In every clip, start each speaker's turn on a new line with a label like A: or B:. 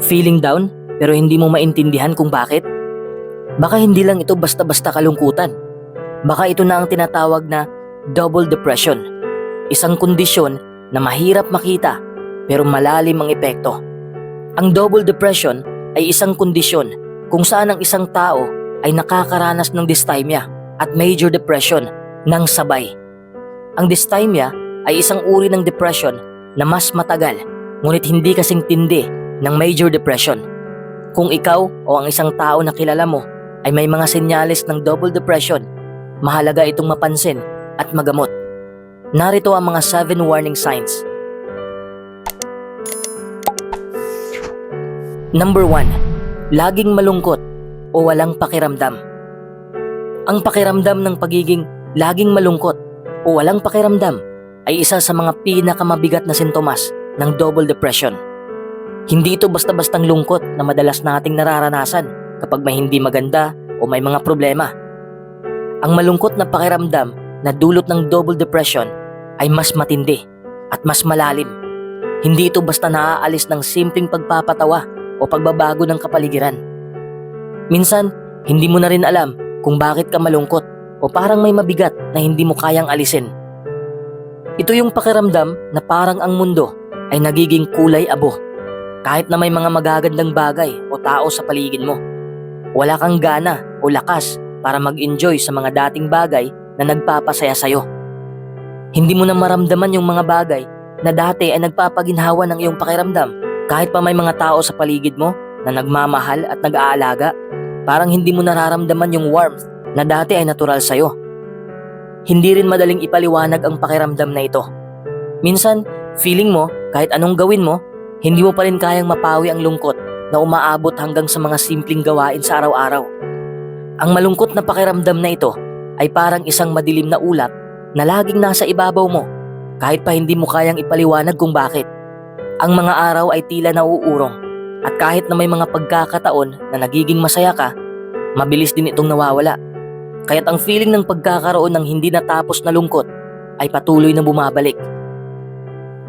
A: Feeling down pero hindi mo maintindihan kung bakit? Baka hindi lang ito basta-basta kalungkutan. Baka ito na ang tinatawag na double depression. Isang kondisyon na mahirap makita pero malalim ang epekto. Ang double depression ay isang kondisyon kung saan ang isang tao ay nakakaranas ng dysthymia at major depression ng sabay. Ang dysthymia ay isang uri ng depression na mas matagal ngunit hindi kasing tindi ng major depression. Kung ikaw o ang isang tao na kilala mo ay may mga senyales ng double depression, mahalaga itong mapansin at magamot. Narito ang mga 7 warning signs. Number 1. Laging malungkot o walang pakiramdam. Ang pakiramdam ng pagiging laging malungkot o walang pakiramdam ay isa sa mga pinakamabigat na sintomas ng double depression. Hindi ito basta-bastang lungkot na madalas nating nararanasan kapag may hindi maganda o may mga problema. Ang malungkot na pakiramdam na dulot ng double depression ay mas matindi at mas malalim. Hindi ito basta naaalis ng simpleng pagpapatawa o pagbabago ng kapaligiran. Minsan, hindi mo na rin alam kung bakit ka malungkot o parang may mabigat na hindi mo kayang alisin. Ito yung pakiramdam na parang ang mundo ay nagiging kulay abo kahit na may mga magagandang bagay o tao sa paligid mo. Wala kang gana o lakas para mag-enjoy sa mga dating bagay na nagpapasaya sa'yo. Hindi mo na maramdaman yung mga bagay na dati ay nagpapaginhawa ng iyong pakiramdam kahit pa may mga tao sa paligid mo na nagmamahal at nag-aalaga. Parang hindi mo nararamdaman yung warmth na dati ay natural sa'yo. Hindi rin madaling ipaliwanag ang pakiramdam na ito. Minsan, feeling mo kahit anong gawin mo, hindi mo pa rin kayang mapawi ang lungkot na umaabot hanggang sa mga simpleng gawain sa araw-araw. Ang malungkot na pakiramdam na ito ay parang isang madilim na ulap na laging nasa ibabaw mo kahit pa hindi mo kayang ipaliwanag kung bakit. Ang mga araw ay tila nauurong at kahit na may mga pagkakataon na nagiging masaya ka, mabilis din itong nawawala. Kaya't ang feeling ng pagkakaroon ng hindi natapos na lungkot ay patuloy na bumabalik.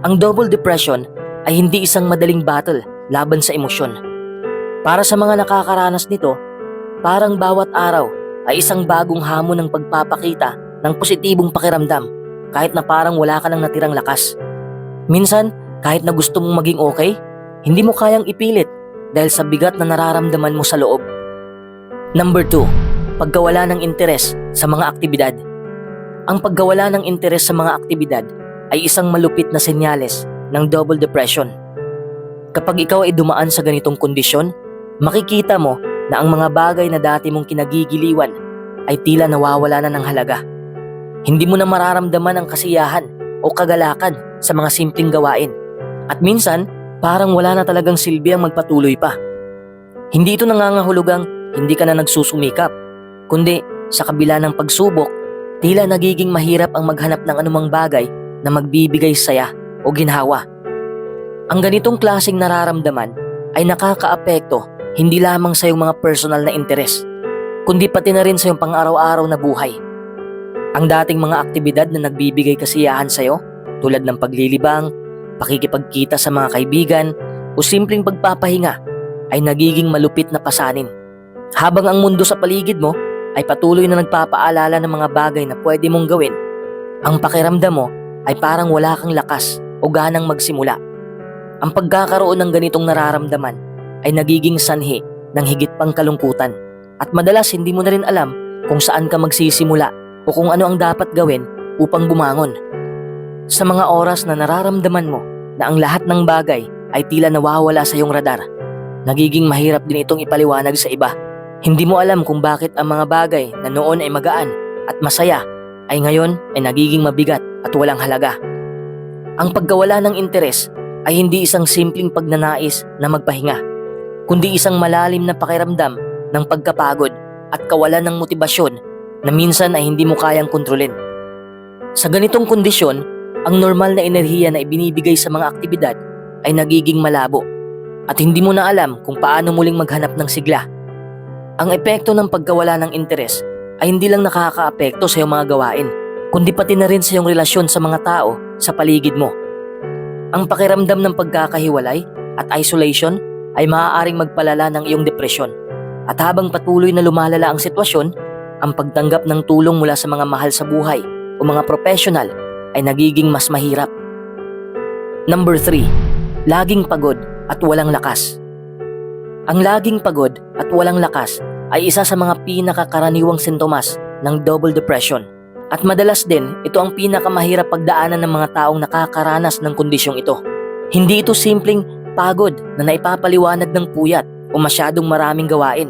A: Ang double depression ay hindi isang madaling battle laban sa emosyon. Para sa mga nakakaranas nito, parang bawat araw ay isang bagong hamon ng pagpapakita ng positibong pakiramdam kahit na parang wala ka nang natirang lakas. Minsan, kahit na gusto mong maging okay, hindi mo kayang ipilit dahil sa bigat na nararamdaman mo sa loob. Number 2. Pagkawala ng interes sa mga aktibidad. Ang pagkawala ng interes sa mga aktibidad ay isang malupit na senyales ng double depression. Kapag ikaw ay dumaan sa ganitong kondisyon, makikita mo na ang mga bagay na dati mong kinagigiliwan ay tila nawawala na ng halaga. Hindi mo na mararamdaman ang kasiyahan o kagalakan sa mga simpleng gawain. At minsan, parang wala na talagang silbi ang magpatuloy pa. Hindi ito nangangahulugang hindi ka na nagsusumikap, kundi sa kabila ng pagsubok, tila nagiging mahirap ang maghanap ng anumang bagay na magbibigay saya o ginhawa. Ang ganitong klaseng nararamdaman ay nakakaapekto hindi lamang sa iyong mga personal na interes, kundi pati na rin sa iyong pang-araw-araw na buhay. Ang dating mga aktibidad na nagbibigay kasiyahan sa iyo, tulad ng paglilibang, pakikipagkita sa mga kaibigan, o simpleng pagpapahinga, ay nagiging malupit na pasanin. Habang ang mundo sa paligid mo ay patuloy na nagpapaalala ng mga bagay na pwede mong gawin, ang pakiramdam mo ay parang wala kang lakas o ganang magsimula. Ang pagkakaroon ng ganitong nararamdaman ay nagiging sanhi ng higit pang kalungkutan at madalas hindi mo na rin alam kung saan ka magsisimula o kung ano ang dapat gawin upang bumangon. Sa mga oras na nararamdaman mo na ang lahat ng bagay ay tila nawawala sa iyong radar, nagiging mahirap din itong ipaliwanag sa iba. Hindi mo alam kung bakit ang mga bagay na noon ay magaan at masaya ay ngayon ay nagiging mabigat at walang halaga. Ang pagkawala ng interes ay hindi isang simpleng pagnanais na magpahinga, kundi isang malalim na pakiramdam ng pagkapagod at kawalan ng motibasyon na minsan ay hindi mo kayang kontrolin. Sa ganitong kondisyon, ang normal na enerhiya na ibinibigay sa mga aktibidad ay nagiging malabo at hindi mo na alam kung paano muling maghanap ng sigla. Ang epekto ng pagkawala ng interes ay hindi lang nakakaapekto sa iyong mga gawain, kundi pati na rin sa iyong relasyon sa mga tao sa paligid mo. Ang pakiramdam ng pagkakahiwalay at isolation ay maaaring magpalala ng iyong depresyon. At habang patuloy na lumalala ang sitwasyon, ang pagtanggap ng tulong mula sa mga mahal sa buhay o mga professional ay nagiging mas mahirap. Number 3. Laging pagod at walang lakas. Ang laging pagod at walang lakas ay isa sa mga pinakakaraniwang sintomas ng double depression. At madalas din, ito ang pinakamahirap pagdaanan ng mga taong nakakaranas ng kondisyong ito. Hindi ito simpleng pagod na naipapaliwanag ng puyat o masyadong maraming gawain.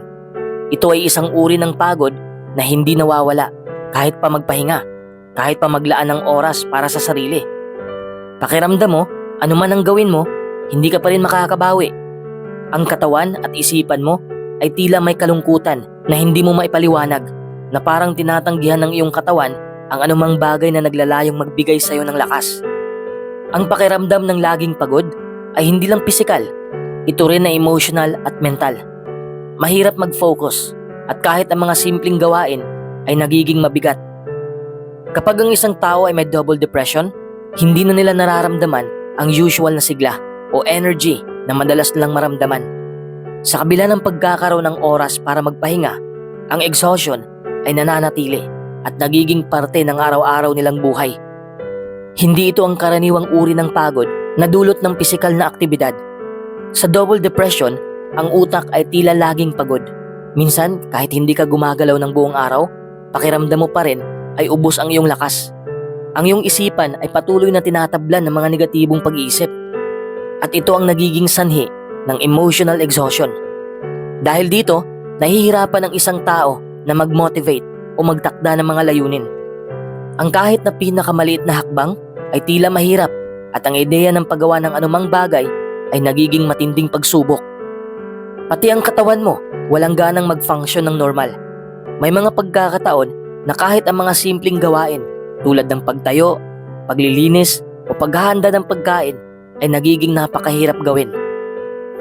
A: Ito ay isang uri ng pagod na hindi nawawala kahit pa magpahinga, kahit pa maglaan ng oras para sa sarili. Pakiramdam mo, ano man ang gawin mo, hindi ka pa rin makakabawi. Ang katawan at isipan mo ay tila may kalungkutan na hindi mo maipaliwanag na parang tinatanggihan ng iyong katawan ang anumang bagay na naglalayong magbigay sa iyo ng lakas. Ang pakiramdam ng laging pagod ay hindi lang pisikal, ito rin na emotional at mental. Mahirap mag-focus at kahit ang mga simpleng gawain ay nagiging mabigat. Kapag ang isang tao ay may double depression, hindi na nila nararamdaman ang usual na sigla o energy na madalas nilang maramdaman. Sa kabila ng pagkakaroon ng oras para magpahinga, ang exhaustion ay nananatili at nagiging parte ng araw-araw nilang buhay. Hindi ito ang karaniwang uri ng pagod na dulot ng pisikal na aktibidad. Sa double depression, ang utak ay tila laging pagod. Minsan, kahit hindi ka gumagalaw ng buong araw, pakiramdam mo pa rin ay ubos ang iyong lakas. Ang iyong isipan ay patuloy na tinatablan ng mga negatibong pag-iisip. At ito ang nagiging sanhi ng emotional exhaustion. Dahil dito, nahihirapan ang isang tao na mag-motivate o magtakda ng mga layunin. Ang kahit na pinakamaliit na hakbang ay tila mahirap at ang ideya ng paggawa ng anumang bagay ay nagiging matinding pagsubok. Pati ang katawan mo, walang ganang mag-function ng normal. May mga pagkakataon na kahit ang mga simpleng gawain tulad ng pagtayo, paglilinis o paghahanda ng pagkain ay nagiging napakahirap gawin.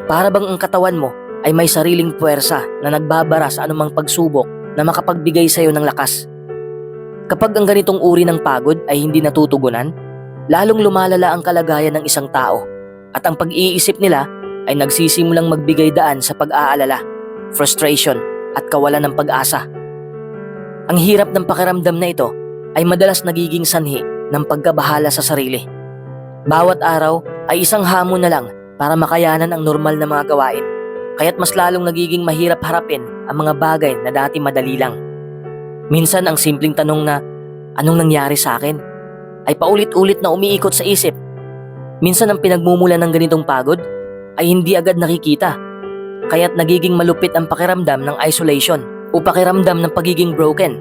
A: Para bang ang katawan mo ay may sariling puwersa na nagbabara sa anumang pagsubok na makapagbigay sa iyo ng lakas. Kapag ang ganitong uri ng pagod ay hindi natutugunan, lalong lumalala ang kalagayan ng isang tao at ang pag-iisip nila ay nagsisimulang magbigay daan sa pag-aalala, frustration at kawalan ng pag-asa. Ang hirap ng pakiramdam na ito ay madalas nagiging sanhi ng pagkabahala sa sarili. Bawat araw ay isang hamon na lang para makayanan ang normal na mga gawain. Kaya't mas lalong nagiging mahirap harapin ang mga bagay na dati madali lang. Minsan ang simpleng tanong na, anong nangyari sa akin? Ay paulit-ulit na umiikot sa isip. Minsan ang pinagmumula ng ganitong pagod ay hindi agad nakikita. Kaya't nagiging malupit ang pakiramdam ng isolation o pakiramdam ng pagiging broken.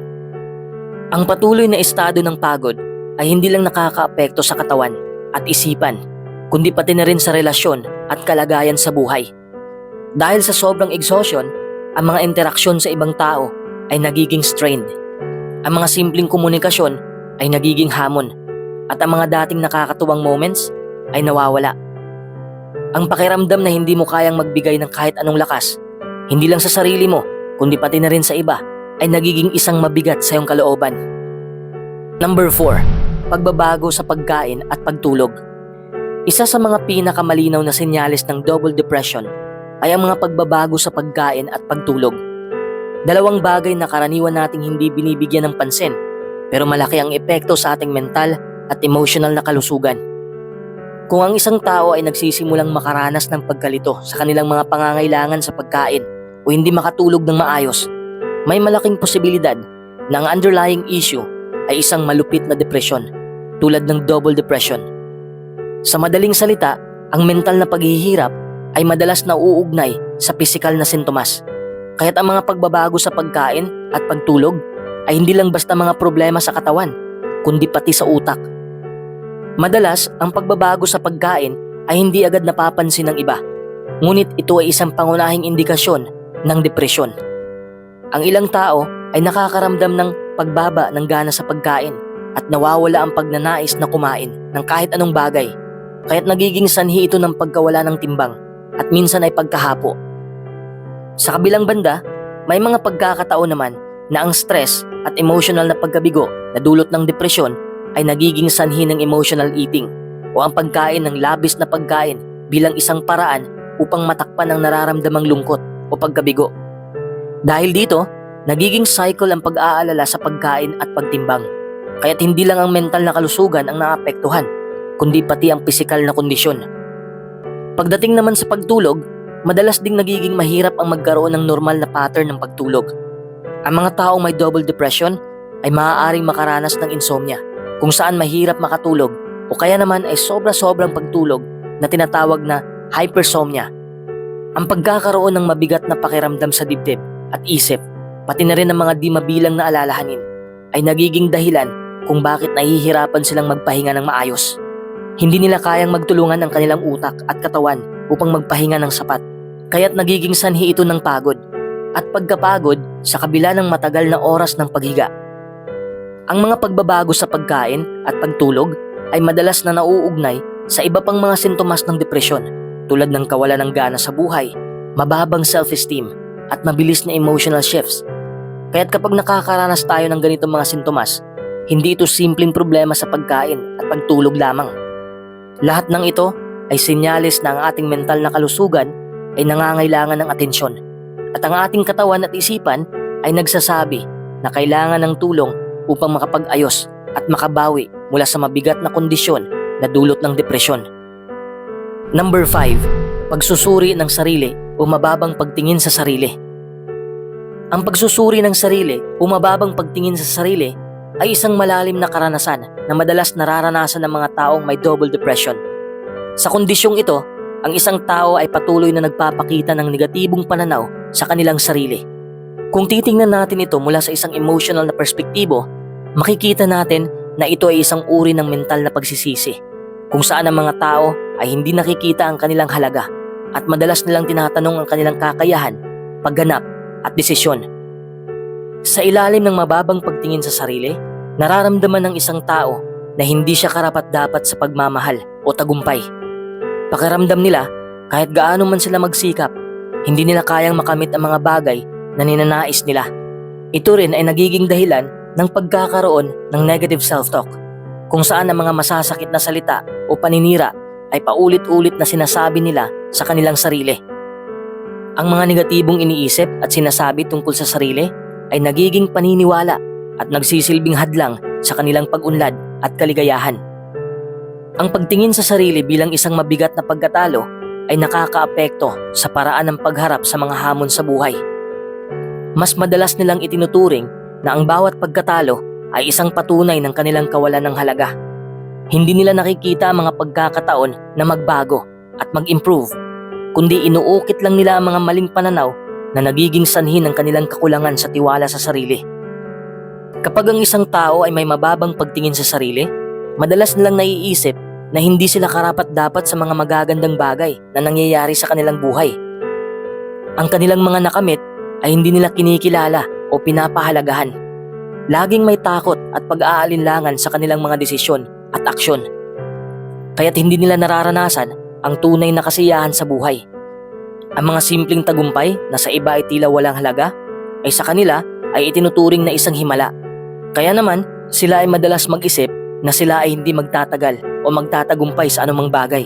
A: Ang patuloy na estado ng pagod ay hindi lang nakakaapekto sa katawan at isipan, kundi pati na rin sa relasyon at kalagayan sa buhay. Dahil sa sobrang exhaustion, ang mga interaksyon sa ibang tao ay nagiging strained. Ang mga simpleng komunikasyon ay nagiging hamon at ang mga dating nakakatuwang moments ay nawawala. Ang pakiramdam na hindi mo kayang magbigay ng kahit anong lakas, hindi lang sa sarili mo, kundi pati na rin sa iba, ay nagiging isang mabigat sa iyong kalooban. Number 4. Pagbabago sa pagkain at pagtulog. Isa sa mga pinakamalinaw na senyales ng double depression ay ang mga pagbabago sa pagkain at pagtulog. Dalawang bagay na karaniwan nating hindi binibigyan ng pansin, pero malaki ang epekto sa ating mental at emotional na kalusugan. Kung ang isang tao ay nagsisimulang makaranas ng pagkalito sa kanilang mga pangangailangan sa pagkain o hindi makatulog ng maayos, may malaking posibilidad na ang underlying issue ay isang malupit na depresyon tulad ng double depression. Sa madaling salita, ang mental na paghihirap ay madalas na uugnay sa pisikal na sintomas. Kaya't ang mga pagbabago sa pagkain at pagtulog ay hindi lang basta mga problema sa katawan, kundi pati sa utak. Madalas, ang pagbabago sa pagkain ay hindi agad napapansin ng iba. Ngunit ito ay isang pangunahing indikasyon ng depresyon. Ang ilang tao ay nakakaramdam ng pagbaba ng gana sa pagkain at nawawala ang pagnanais na kumain ng kahit anong bagay. Kaya't nagiging sanhi ito ng pagkawala ng timbang at minsan ay pagkahapo. Sa kabilang banda, may mga pagkakataon naman na ang stress at emotional na pagkabigo na dulot ng depresyon ay nagiging sanhi ng emotional eating o ang pagkain ng labis na pagkain bilang isang paraan upang matakpan ang nararamdamang lungkot o pagkabigo. Dahil dito, nagiging cycle ang pag-aalala sa pagkain at pagtimbang. Kaya't hindi lang ang mental na kalusugan ang naapektuhan, kundi pati ang pisikal na kondisyon. Pagdating naman sa pagtulog, madalas ding nagiging mahirap ang magkaroon ng normal na pattern ng pagtulog. Ang mga taong may double depression ay maaaring makaranas ng insomnia, kung saan mahirap makatulog o kaya naman ay sobra-sobrang pagtulog na tinatawag na hypersomnia. Ang pagkakaroon ng mabigat na pakiramdam sa dibdib at isip, pati na rin ang mga di mabilang na alalahanin, ay nagiging dahilan kung bakit nahihirapan silang magpahinga ng maayos. Hindi nila kayang magtulungan ang kanilang utak at katawan upang magpahinga ng sapat, kaya't nagiging sanhi ito ng pagod at pagkapagod sa kabila ng matagal na oras ng paghiga. Ang mga pagbabago sa pagkain at pagtulog ay madalas na nauugnay sa iba pang mga sintomas ng depresyon tulad ng kawalan ng gana sa buhay, mababang self-esteem at mabilis na emotional shifts. Kaya't kapag nakakaranas tayo ng ganitong mga sintomas, hindi ito simpleng problema sa pagkain at pagtulog lamang. Lahat ng ito ay senyales na ang ating mental na kalusugan ay nangangailangan ng atensyon at ang ating katawan at isipan ay nagsasabi na kailangan ng tulong upang makapag-ayos at makabawi mula sa mabigat na kondisyon na dulot ng depresyon. Number 5. Pagsusuri ng sarili o mababang pagtingin sa sarili. Ang pagsusuri ng sarili o mababang pagtingin sa sarili ay isang malalim na karanasan na madalas nararanasan ng mga taong may double depression. Sa kondisyong ito, ang isang tao ay patuloy na nagpapakita ng negatibong pananaw sa kanilang sarili. Kung titingnan natin ito mula sa isang emotional na perspektibo, makikita natin na ito ay isang uri ng mental na pagsisisi, kung saan ang mga tao ay hindi nakikita ang kanilang halaga at madalas nilang tinatanong ang kanilang kakayahan, pagganap at desisyon. Sa ilalim ng mababang pagtingin sa sarili, nararamdaman ng isang tao na hindi siya karapat-dapat sa pagmamahal o tagumpay. Pakiramdam nila, kahit gaano man sila magsikap, hindi nila kayang makamit ang mga bagay na ninanais nila. Ito rin ay nagiging dahilan ng pagkakaroon ng negative self-talk, kung saan ang mga masasakit na salita o paninira ay paulit-ulit na sinasabi nila sa kanilang sarili. Ang mga negatibong iniisip at sinasabi tungkol sa sarili ay nagiging paniniwala at nagsisilbing hadlang sa kanilang pag-unlad at kaligayahan. Ang pagtingin sa sarili bilang isang mabigat na pagkatalo ay nakakaapekto sa paraan ng pagharap sa mga hamon sa buhay. Mas madalas nilang itinuturing na ang bawat pagkatalo ay isang patunay ng kanilang kawalan ng halaga. Hindi nila nakikita ang mga pagkakataon na magbago at mag-improve, kundi inuukit lang nila ang mga maling pananaw na nagiging sanhi ng kanilang kakulangan sa tiwala sa sarili. Kapag ang isang tao ay may mababang pagtingin sa sarili, madalas nilang naiisip na hindi sila karapat dapat sa mga magagandang bagay na nangyayari sa kanilang buhay. Ang kanilang mga nakamit ay hindi nila kinikilala o pinapahalagahan. Laging may takot at pag-aalinlangan sa kanilang mga desisyon at aksyon. Kaya't hindi nila nararanasan ang tunay na kasiyahan sa buhay. Ang mga simpleng tagumpay na sa iba ay tila walang halaga, ay sa kanila ay itinuturing na isang himala. Kaya naman, sila ay madalas mag-isip na sila ay hindi magtatagal o magtatagumpay sa anumang bagay.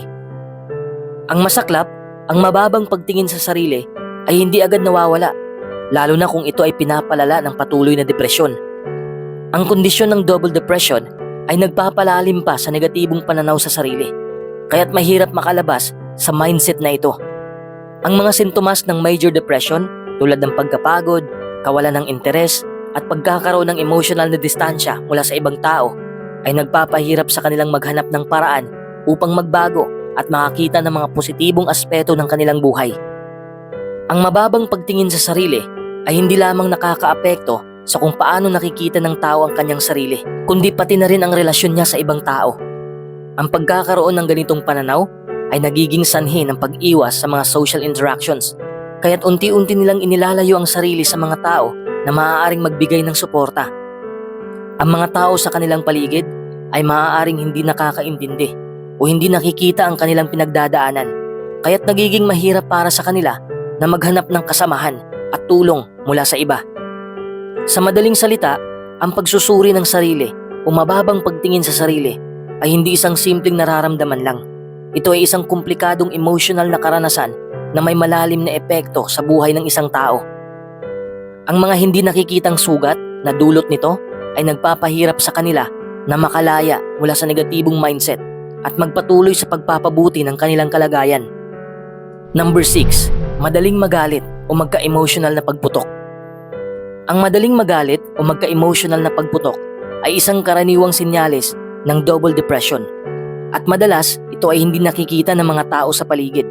A: Ang masaklap, ang mababang pagtingin sa sarili ay hindi agad nawawala, lalo na kung ito ay pinapalala ng patuloy na depresyon. Ang kondisyon ng double depression ay nagpapalalim pa sa negatibong pananaw sa sarili, kaya't mahirap makalabas sa mindset na ito. Ang mga sintomas ng major depression tulad ng pagkapagod, kawalan ng interes, at pagkakaroon ng emotional na distansya mula sa ibang tao ay nagpapahirap sa kanilang maghanap ng paraan upang magbago at makakita ng mga positibong aspeto ng kanilang buhay. Ang mababang pagtingin sa sarili ay hindi lamang nakakaapekto sa kung paano nakikita ng tao ang kanyang sarili, kundi pati na rin ang relasyon niya sa ibang tao. Ang pagkakaroon ng ganitong pananaw ay nagiging sanhi ng pag-iwas sa mga social interactions, kaya't unti-unti nilang inilalayo ang sarili sa mga tao na maaaring magbigay ng suporta. Ang mga tao sa kanilang paligid ay maaaring hindi nakakaintindi o hindi nakikita ang kanilang pinagdadaanan, kaya't nagiging mahirap para sa kanila na maghanap ng kasamahan at tulong mula sa iba. Sa madaling salita, ang pagsusuri ng sarili o mababang pagtingin sa sarili ay hindi isang simpleng nararamdaman lang. Ito ay isang komplikadong emotional na karanasan na may malalim na epekto sa buhay ng isang tao. Ang mga hindi nakikitang sugat na dulot nito ay nagpapahirap sa kanila na makalaya mula sa negatibong mindset at magpatuloy sa pagpapabuti ng kanilang kalagayan. Number 6. Madaling magalit o magka-emotional na pagputok. Ang madaling magalit o magka-emotional na pagputok ay isang karaniwang sinyalis ng double depression. At madalas, ito ay hindi nakikita ng mga tao sa paligid.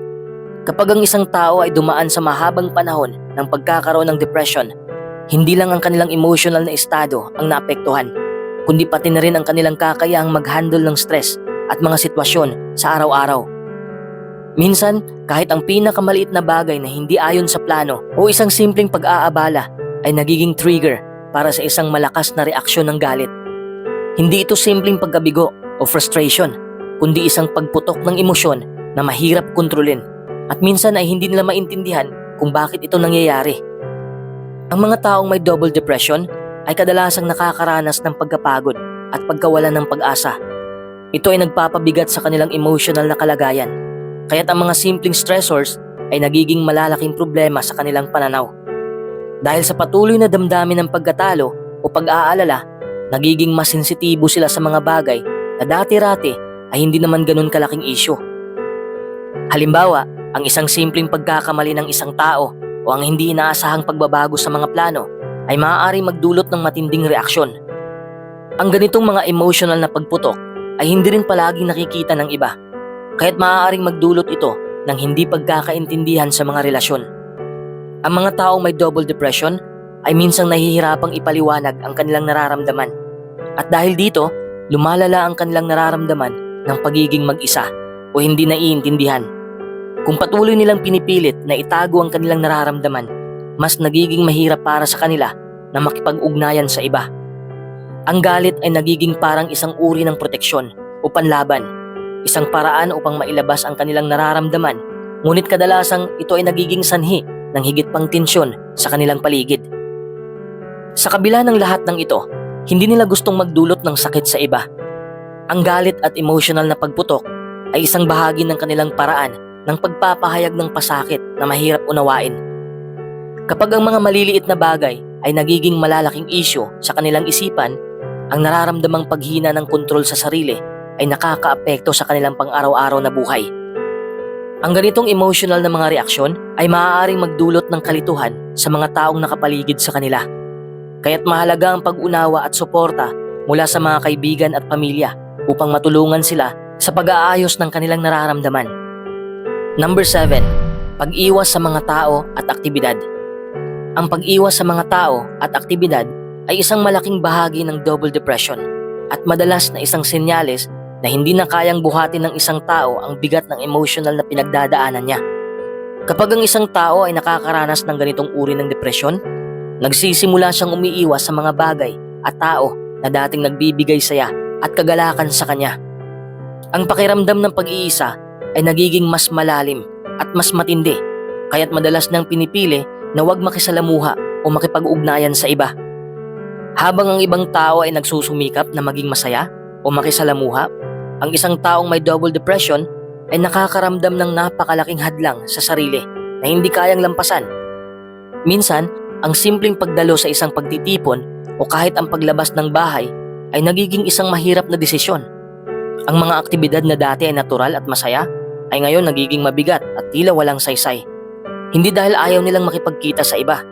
A: Kapag ang isang tao ay dumaan sa mahabang panahon ng pagkakaroon ng depression, hindi lang ang kanilang emotional na estado ang naapektuhan, kundi pati na rin ang kanilang kakayahang mag-handle ng stress at mga sitwasyon sa araw-araw. Minsan, kahit ang pinakamaliit na bagay na hindi ayon sa plano o isang simpleng pag-aabala ay nagiging trigger para sa isang malakas na reaksyon ng galit. Hindi ito simpleng pagkabigo o frustration, kundi isang pagputok ng emosyon na mahirap kontrolin at minsan ay hindi nila maintindihan kung bakit ito nangyayari. Ang mga taong may double depression ay kadalasang nakakaranas ng pagkapagod at pagkawalan ng pag-asa. Ito ay nagpapabigat sa kanilang emotional na kalagayan, kaya't ang mga simpleng stressors ay nagiging malalaking problema sa kanilang pananaw. Dahil sa patuloy na damdamin ng pagkatalo o pag-aalala, nagiging mas sensitibo sila sa mga bagay na dati-rati ay hindi naman ganun kalaking issue. Halimbawa, ang isang simpleng pagkakamali ng isang tao o ang hindi inaasahang pagbabago sa mga plano ay maaaring magdulot ng matinding reaksyon. Ang ganitong mga emotional na pagputok ay hindi rin palaging nakikita ng iba, kaya't maaaring magdulot ito ng hindi pagkakaintindihan sa mga relasyon. Ang mga taong may double depression ay minsang nahihirapang ipaliwanag ang kanilang nararamdaman. At dahil dito, lumalala ang kanilang nararamdaman ng pagiging mag-isa o hindi naiintindihan. Kung patuloy nilang pinipilit na itago ang kanilang nararamdaman, mas nagiging mahirap para sa kanila na makipag-ugnayan sa iba. Ang galit ay nagiging parang isang uri ng proteksyon o panlaban, isang paraan upang mailabas ang kanilang nararamdaman, ngunit kadalasang ito ay nagiging sanhi ng higit pang tensyon sa kanilang paligid. Sa kabila ng lahat ng ito, hindi nila gustong magdulot ng sakit sa iba. Ang galit at emotional na pagputok ay isang bahagi ng kanilang paraan ng pagpapahayag ng pasakit na mahirap unawain. Kapag ang mga maliliit na bagay ay nagiging malalaking isyo sa kanilang isipan, ang nararamdamang paghina ng kontrol sa sarili ay nakakaapekto sa kanilang pang-araw-araw na buhay. Ang ganitong emotional na mga reaksyon ay maaaring magdulot ng kalituhan sa mga taong nakapaligid sa kanila. Kaya't mahalaga ang pag-unawa at suporta mula sa mga kaibigan at pamilya upang matulungan sila sa pag-aayos ng kanilang nararamdaman. Number 7. Pag-iwas sa mga tao at aktibidad. Ang pag-iwas sa mga tao at aktibidad ay isang malaking bahagi ng double depression at madalas na isang senyales na hindi na kayang buhatin ng isang tao ang bigat ng emotional na pinagdadaanan niya. Kapag ang isang tao ay nakakaranas ng ganitong uri ng depresyon, nagsisimula siyang umiiwas sa mga bagay at tao na dating nagbibigay saya at kagalakan sa kanya. Ang pakiramdam ng pag-iisa ay nagiging mas malalim at mas matindi, kaya't madalas nang pinipili na huwag makisalamuha o makipag-ugnayan sa iba. Habang ang ibang tao ay nagsusumikap na maging masaya o makisalamuha, ang isang taong may double depression ay nakakaramdam ng napakalaking hadlang sa sarili na hindi kayang lampasan. Minsan, ang simpleng pagdalo sa isang pagtitipon o kahit ang paglabas ng bahay ay nagiging isang mahirap na desisyon. Ang mga aktibidad na dati ay natural at masaya ay ngayon nagiging mabigat at tila walang saysay. Hindi dahil ayaw nilang makipagkita sa iba,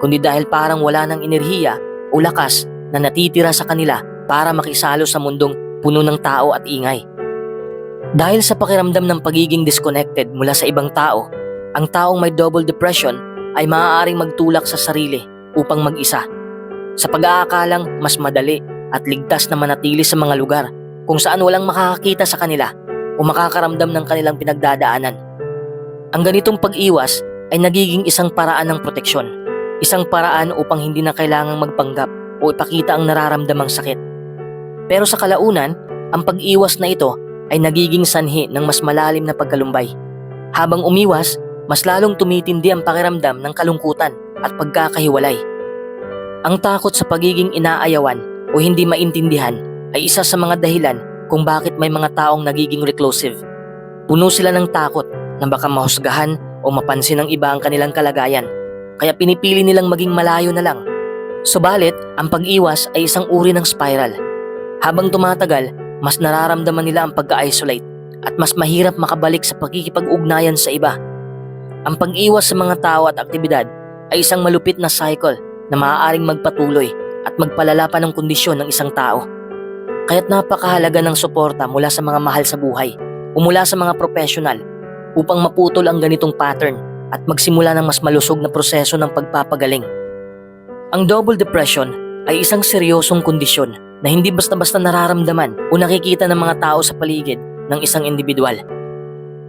A: kundi dahil parang wala ng enerhiya o lakas na natitira sa kanila para makisalo sa mundong puno ng tao at ingay. Dahil sa pakiramdam ng pagiging disconnected mula sa ibang tao, ang taong may double depression ay maaaring magtulak sa sarili upang mag-isa. Sa pag-aakalang mas madali at ligtas na manatili sa mga lugar kung saan walang makakakita sa kanila o makakaramdam ng kanilang pinagdadaanan. Ang ganitong pag-iwas ay nagiging isang paraan ng proteksyon, isang paraan upang hindi na kailangang magpanggap o ipakita ang nararamdamang sakit. Pero sa kalaunan, ang pag-iwas na ito ay nagiging sanhi ng mas malalim na pagkalumbay. Habang umiwas, mas lalong tumitindi ang pakiramdam ng kalungkutan at pagkakahiwalay. Ang takot sa pagiging inaayawan o hindi maintindihan ay isa sa mga dahilan kung bakit may mga taong nagiging reclusive. Puno sila ng takot na baka mahusgahan o mapansin ng iba ang kanilang kalagayan, kaya pinipili nilang maging malayo na lang. Subalit, ang pag-iwas ay isang uri ng spiral. Habang tumatagal, mas nararamdaman nila ang pagka-isolate at mas mahirap makabalik sa pagkikipag-ugnayan sa iba. Ang pag-iwas sa mga tao at aktibidad ay isang malupit na cycle na maaaring magpatuloy at magpalala pa ng kondisyon ng isang tao. Kaya't napakahalaga ng suporta mula sa mga mahal sa buhay o mula sa mga profesional upang maputol ang ganitong pattern at magsimula ng mas malusog na proseso ng pagpapagaling. Ang double depression ay isang seryosong kondisyon na hindi basta-basta nararamdaman o nakikita ng mga tao sa paligid ng isang individual.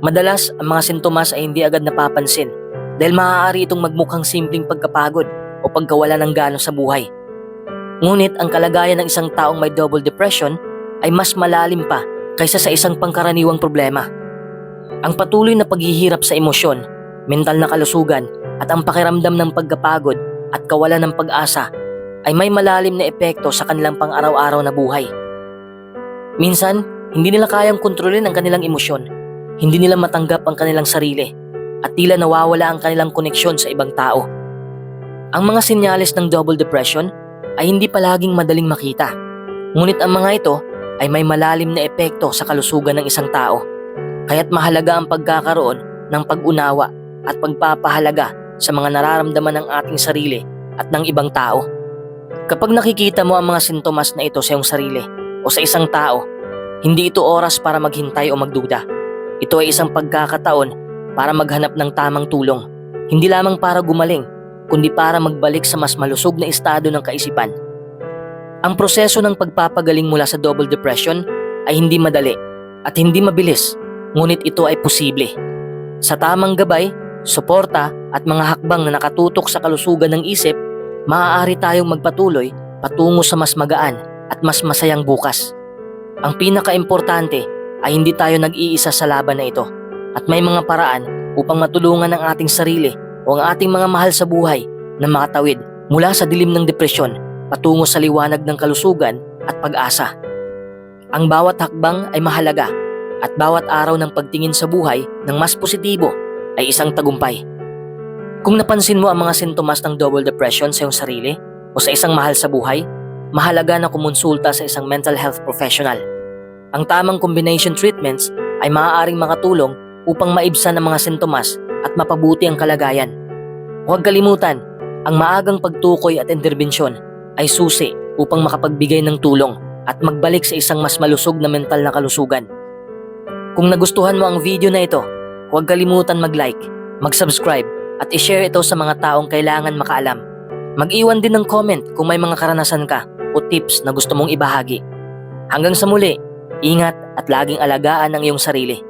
A: Madalas, ang mga sintomas ay hindi agad napapansin dahil maaari itong magmukhang simpleng pagkapagod o pagkawala ng gano sa buhay. Ngunit ang kalagayan ng isang taong may double depression ay mas malalim pa kaysa sa isang pangkaraniwang problema. Ang patuloy na paghihirap sa emosyon, mental na kalusugan at ang pakiramdam ng pagkapagod at kawalan ng pag-asa ay may malalim na epekto sa kanilang pang-araw-araw na buhay. Minsan, hindi nila kayang kontrolin ang kanilang emosyon, hindi nila matanggap ang kanilang sarili, at tila nawawala ang kanilang koneksyon sa ibang tao. Ang mga senyales ng double depression ay hindi palaging madaling makita, ngunit ang mga ito ay may malalim na epekto sa kalusugan ng isang tao. Kaya't mahalaga ang pagkakaroon ng pag-unawa at pagpapahalaga sa mga nararamdaman ng ating sarili at ng ibang tao. Kapag nakikita mo ang mga sintomas na ito sa iyong sarili o sa isang tao, hindi ito oras para maghintay o magduda. Ito ay isang pagkakataon para maghanap ng tamang tulong, hindi lamang para gumaling, kundi para magbalik sa mas malusog na estado ng kaisipan. Ang proseso ng pagpapagaling mula sa double depression ay hindi madali at hindi mabilis, ngunit ito ay posible. Sa tamang gabay, suporta at mga hakbang na nakatutok sa kalusugan ng isip, maaari tayong magpatuloy patungo sa mas magaan at mas masayang bukas. Ang pinaka-importante ay hindi tayo nag-iisa sa laban na ito at may mga paraan upang matulungan ang ating sarili o ang ating mga mahal sa buhay na makatawid mula sa dilim ng depresyon patungo sa liwanag ng kalusugan at pag-asa. Ang bawat hakbang ay mahalaga at bawat araw ng pagtingin sa buhay ng mas positibo ay isang tagumpay. Kung napansin mo ang mga sintomas ng double depression sa iyong sarili o sa isang mahal sa buhay, mahalaga na kumonsulta sa isang mental health professional. Ang tamang combination treatments ay maaaring makatulong upang maibsan ang mga sintomas at mapabuti ang kalagayan. Huwag kalimutan, ang maagang pagtukoy at interbensyon ay susi upang makapagbigay ng tulong at magbalik sa isang mas malusog na mental na kalusugan. Kung nagustuhan mo ang video na ito, huwag kalimutan mag-like, mag-subscribe at i-share ito sa mga taong kailangan makaalam. Mag-iwan din ng comment kung may mga karanasan ka o tips na gusto mong ibahagi. Hanggang sa muli, ingat at laging alagaan ang iyong sarili.